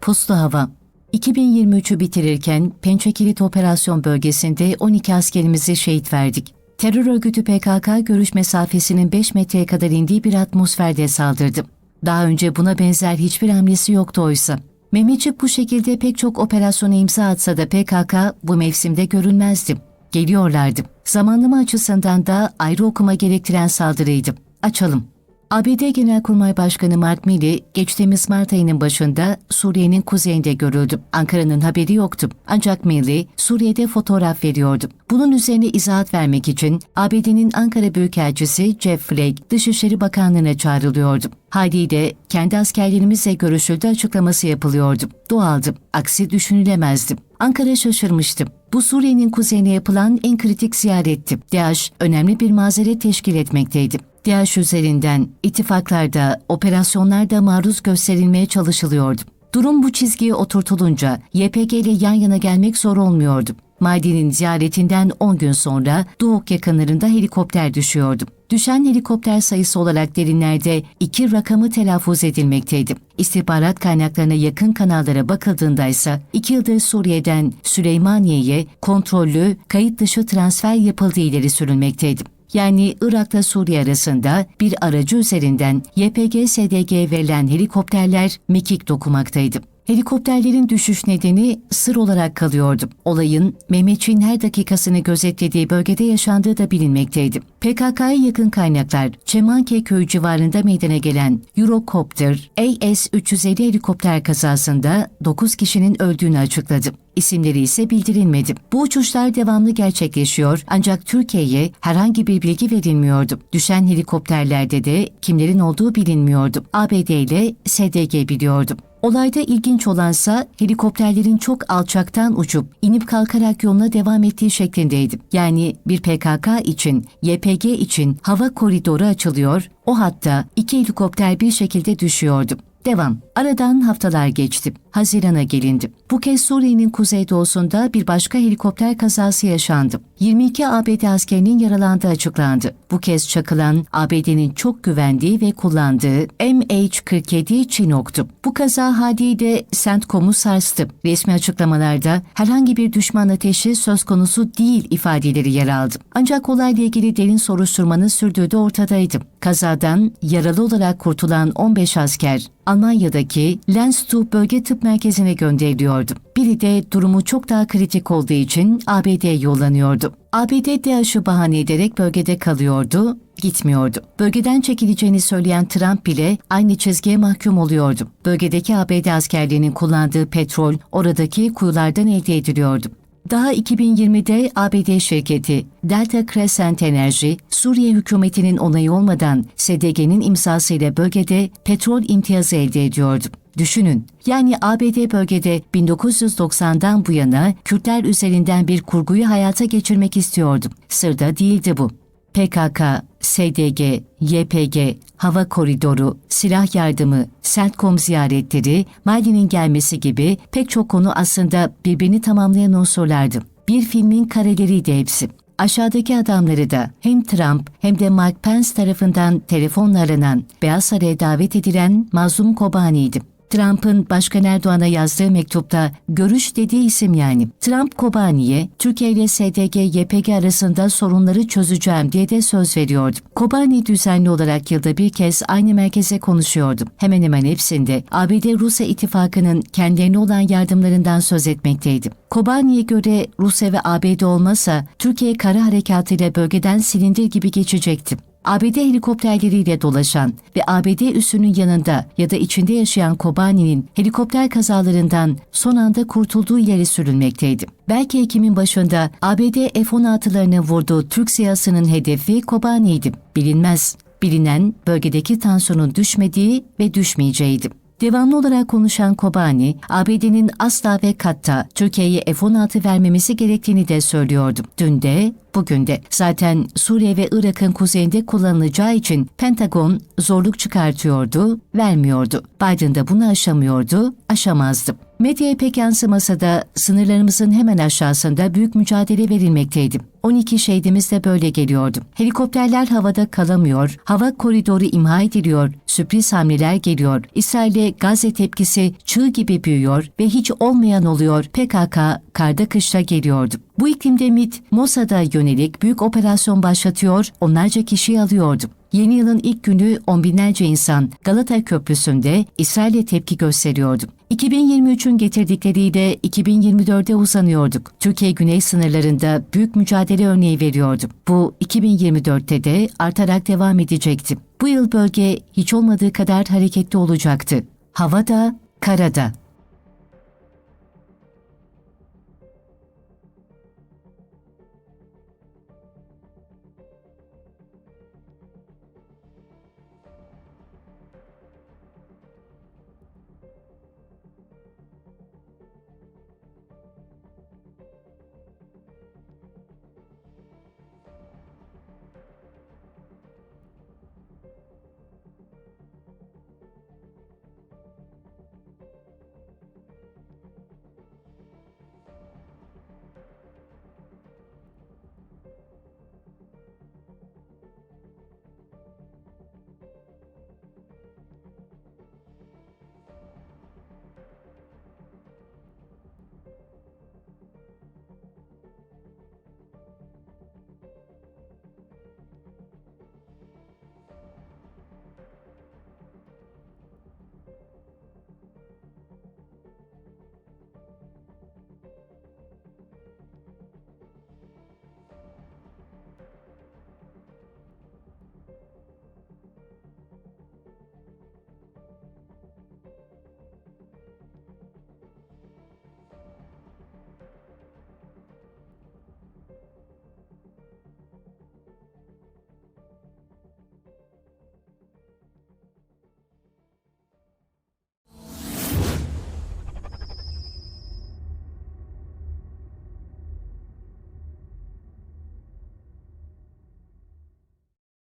Puslu hava. 2023'ü bitirirken Pençekilit Operasyon Bölgesi'nde 12 askerimizi şehit verdik. Terör örgütü PKK görüş mesafesinin 5 metreye kadar indiği bir atmosferde saldırdı. Daha önce buna benzer hiçbir hamlesi yoktu oysa. Mehmetçik bu şekilde pek çok operasyona imza atsa da PKK bu mevsimde görünmezdi. Geliyorlardı. Zamanlama açısından da ayrı okuma gerektiren saldırıydı. Açalım. ABD Genelkurmay Başkanı Mark Milley geçtiğimiz Mart ayının başında Suriye'nin kuzeyinde görüldü. Ankara'nın haberi yoktu. Ancak Milley Suriye'de fotoğraf veriyordu. Bunun üzerine izahat vermek için ABD'nin Ankara Büyükelçisi Jeff Flake Dışişleri Bakanlığı'na çağrılıyordu. Haliyle kendi askerlerimizle görüşüldü açıklaması yapılıyordu. Doğaldı. Aksi düşünülemezdi. Ankara şaşırmıştı. Bu Suriye'nin kuzeyine yapılan en kritik ziyaretti. DAEŞ önemli bir mazeret teşkil etmekteydi. DAEŞ üzerinden ittifaklarda, operasyonlarda maruz gösterilmeye çalışılıyordu. Durum bu çizgiye oturtulunca YPG ile yan yana gelmek zor olmuyordu. Maidi'nin ziyaretinden 10 gün sonra Doğuk yakınlarında helikopter düşüyordu. Düşen helikopter sayısı olarak derinlerde iki rakamı telaffuz edilmekteydi. İstihbarat kaynaklarına yakın kanallara bakıldığında ise iki yıldır Suriye'den Süleymaniye'ye kontrollü kayıt dışı transfer yapıldığı ileri sürülmekteydi. Yani Irak'la Suriye arasında bir aracı üzerinden YPG-SDG verilen helikopterler mekik dokumaktaydı. Helikopterlerin düşüş nedeni sır olarak kalıyordu. Olayın Mehmetçiğin her dakikasını gözetlediği bölgede yaşandığı da bilinmekteydi. PKK'ya yakın kaynaklar Çemanke köyü civarında meydana gelen Eurocopter AS-350 helikopter kazasında 9 kişinin öldüğünü açıkladı. İsimleri ise bildirilmedi. Bu uçuşlar devamlı gerçekleşiyor ancak Türkiye'ye herhangi bir bilgi verilmiyordu. Düşen helikopterlerde de kimlerin olduğu bilinmiyordu. ABD ile SDG biliyordu. Olayda ilginç olansa helikopterlerin çok alçaktan uçup inip kalkarak yoluna devam ettiği şeklindeydi. Yani bir PKK için, YPG için hava koridoru açılıyor, o hatta iki helikopter bir şekilde düşüyordu. Devam. Aradan haftalar geçti. Hazirana gelindi. Bu kez Suriye'nin kuzeydoğusunda bir başka helikopter kazası yaşandı. 22 ABD askerinin yaralandığı açıklandı. Bu kez çakılan ABD'nin çok güvendiği ve kullandığı MH-47 Chinook'tu. Bu kaza haliyle CENTCOM'u sarstı. Resmi açıklamalarda herhangi bir düşman ateşi söz konusu değil ifadeleri yer aldı. Ancak olayla ilgili derin soruşturmanın sürdüğü de ortadaydı. Kazadan yaralı olarak kurtulan 15 asker Almanya'daki Lenzstuhl Bölge Tıp Merkezi'ne gönderiliyordu. Biri de durumu çok daha kritik olduğu için ABD'ye yollanıyordu. ABD DAEŞ'ı bahane ederek bölgede kalıyordu, gitmiyordu. Bölgeden çekileceğini söyleyen Trump bile aynı çizgiye mahkum oluyordu. Bölgedeki ABD askerlerinin kullandığı petrol oradaki kuyulardan elde ediliyordu. Daha 2020'de ABD şirketi Delta Crescent Enerji, Suriye hükümetinin onayı olmadan SDG'nin imzasıyla bölgede petrol imtiyazı elde ediyordu. Düşünün, yani ABD bölgede 1990'dan bu yana Kürtler üzerinden bir kurguyu hayata geçirmek istiyordu. Sırda değildi bu. PKK, SDG, YPG, hava koridoru, silah yardımı, CENTCOM ziyaretleri, Mali'nin gelmesi gibi pek çok konu aslında birbirini tamamlayan unsurlardı. Bir filmin kareleriydi hepsi. Aşağıdaki adamları da hem Trump hem de Mike Pence tarafından telefonla aranan, Beyaz Saray'a davet edilen Mazlum Kobani'ydi. Trump'ın Başkan Erdoğan'a yazdığı mektupta görüş dediği isim yani. Trump Kobani'ye Türkiye ile SDG, YPG arasında sorunları çözeceğim diye de söz veriyordu. Kobani düzenli olarak yılda bir kez aynı merkeze konuşuyordu. Hemen hemen hepsinde ABD-Rusya ittifakının kendilerine olan yardımlarından söz etmekteydi. Kobani'ye göre Rusya ve ABD olmasa Türkiye kara harekatıyla bölgeden silindir gibi geçecekti. ABD helikopterleriyle dolaşan ve ABD üssünün yanında ya da içinde yaşayan Kobani'nin helikopter kazalarından son anda kurtulduğu ileri sürülmekteydi. Belki Ekim'in başında ABD F-16'larını vurduğu Türk siyasının hedefi Kobani'ydi. Bilinmez. Bilinen bölgedeki tansiyonun düşmediği ve düşmeyeceğiydi. Devamlı olarak konuşan Kobani, ABD'nin asla ve katta Türkiye'ye F-16 vermemesi gerektiğini de söylüyordu. Dün de Bugün de zaten Suriye ve Irak'ın kuzeyinde kullanılacağı için Pentagon zorluk çıkartıyordu, vermiyordu. Biden de bunu aşamıyordu, aşamazdı. Medyaya pek yansımasa da sınırlarımızın hemen aşağısında büyük mücadele verilmekteydi. 12 şehidimiz de böyle geliyordu. Helikopterler havada kalamıyor, hava koridoru imha ediliyor, sürpriz hamleler geliyor. İsrail'e Gazze tepkisi çığ gibi büyüyor ve hiç olmayan oluyor. PKK karda kışta geliyordu. Bu iklimde MİT, Mossad'a yönelik büyük operasyon başlatıyor, onlarca kişiyi alıyordu. Yeni yılın ilk günü on binlerce insan Galata Köprüsü'nde İsrail'e tepki gösteriyordu. 2023'ün getirdikleriyle 2024'e uzanıyorduk. Türkiye güney sınırlarında büyük mücadele örneği veriyordu. Bu 2024'te de artarak devam edecekti. Bu yıl bölge hiç olmadığı kadar hareketli olacaktı. Havada, karada.